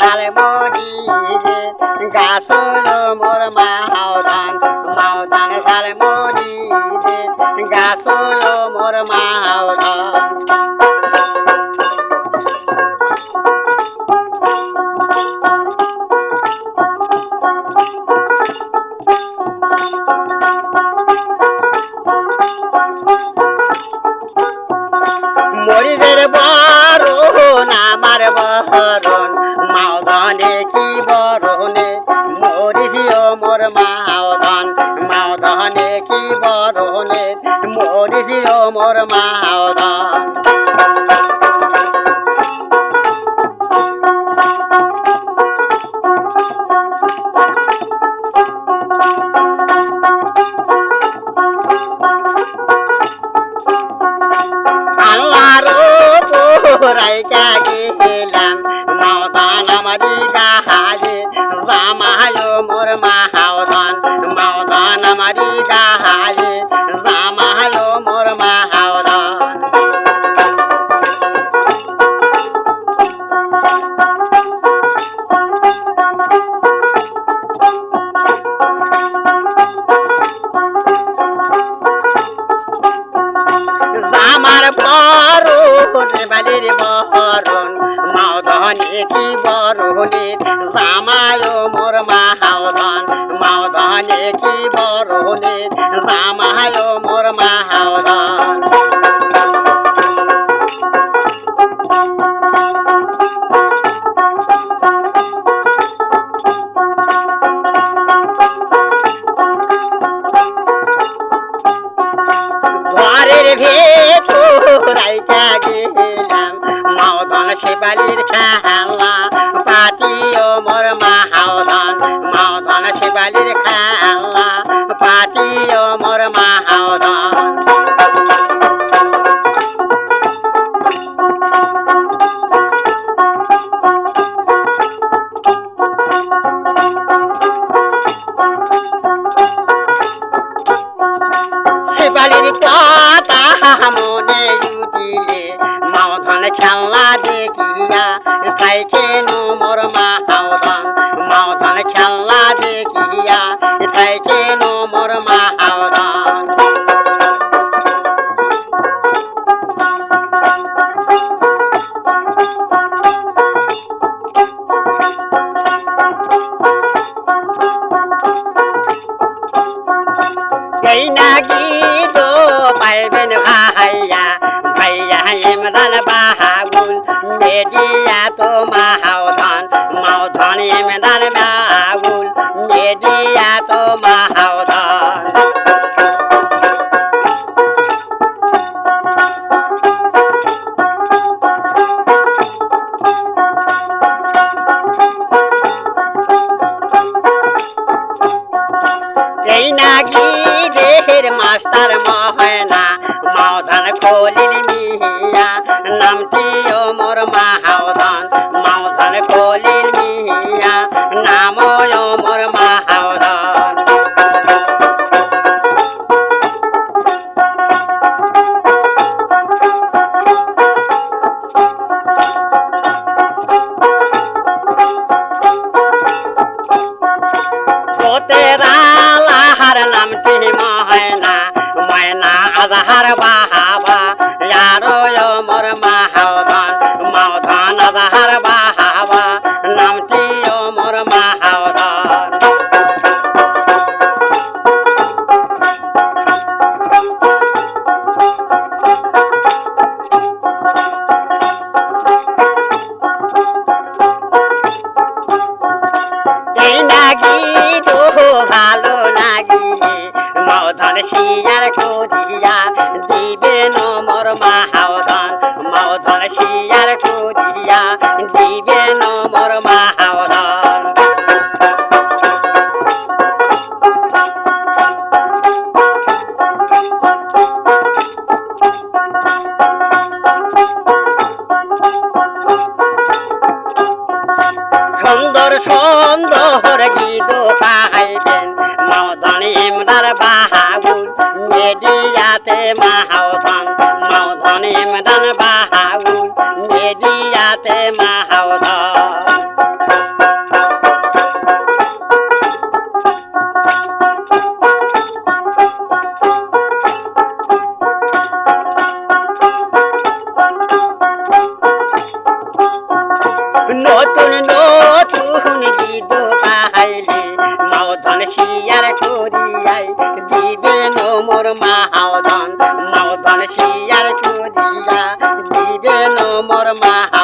ঝাল মরি মাওদান মাওদান ঝাল মরি যে গাছ মোর মাওদান। মরিদের বরণ, আমার বরণ, মাওদানে কি বরণে? মরিও মোর মাওদান, মাওদানে কি বরণে? মরিও মোর মাওদান। পোরাইকা গেলাম মাওদান আমারি গাহালে জামায় মোর মাহাওদান মাওদান আমারি গাহালে মাওদনে কি বরণে জামায় মোর মাহাওদন মাওদনে কি বরণে জামায় মোর মাহাওদন ঘরের ভেতর রাইকা গেলাম মাওদন শিবালির খাওয়া পাতিও মোর মাহাওদন মাওদন শিবালির খাওয়া পাতিও মোর মাহাওদন শিবালির কথা মনে উঠিলে মাওধন খেলা দেখিয়া সাইকে নো মোর মাহাওধন মাওধন খেলা দেখিয়া সাইকে নো মোর মাহাওধন মেডিয়া তো মাহাওধন মাওধন ইমরান বাহাগুল মেডিয়া তো মাহাওধন এই নাকি দেহের মাস্টার মহনা মাওধান খলিল মিহিয়া নামটি ও মোর মাহাওধান মাওধান খলিল মিহিয়া নাম ও মোর মাহাওধান লাহার নামটি ময়না ময়না আজহার বাহাবা। মাহাওধান মাওধান আজহার বাহাবা নামটি ও মোর মাহাওধান এই নাকি তো ভালো নাগি মধন শিয়ার দিবে নমর মাহাওদান মধন শিয়ার খুদিয়া দিবে নমর মাহাওদান সুন্দর সুন্দর গীত ইমরান ইমদার বাহাগুল মেডিয়াতে মাহাওধন মাওধন ইমদান বাহাগুল মেডিয়াতে মাহাওধন শিয়ার করিয়াই দিবে নমর মাহাওধন মাওধন শিয়ার চুরিয়া দিবে মোর মাহা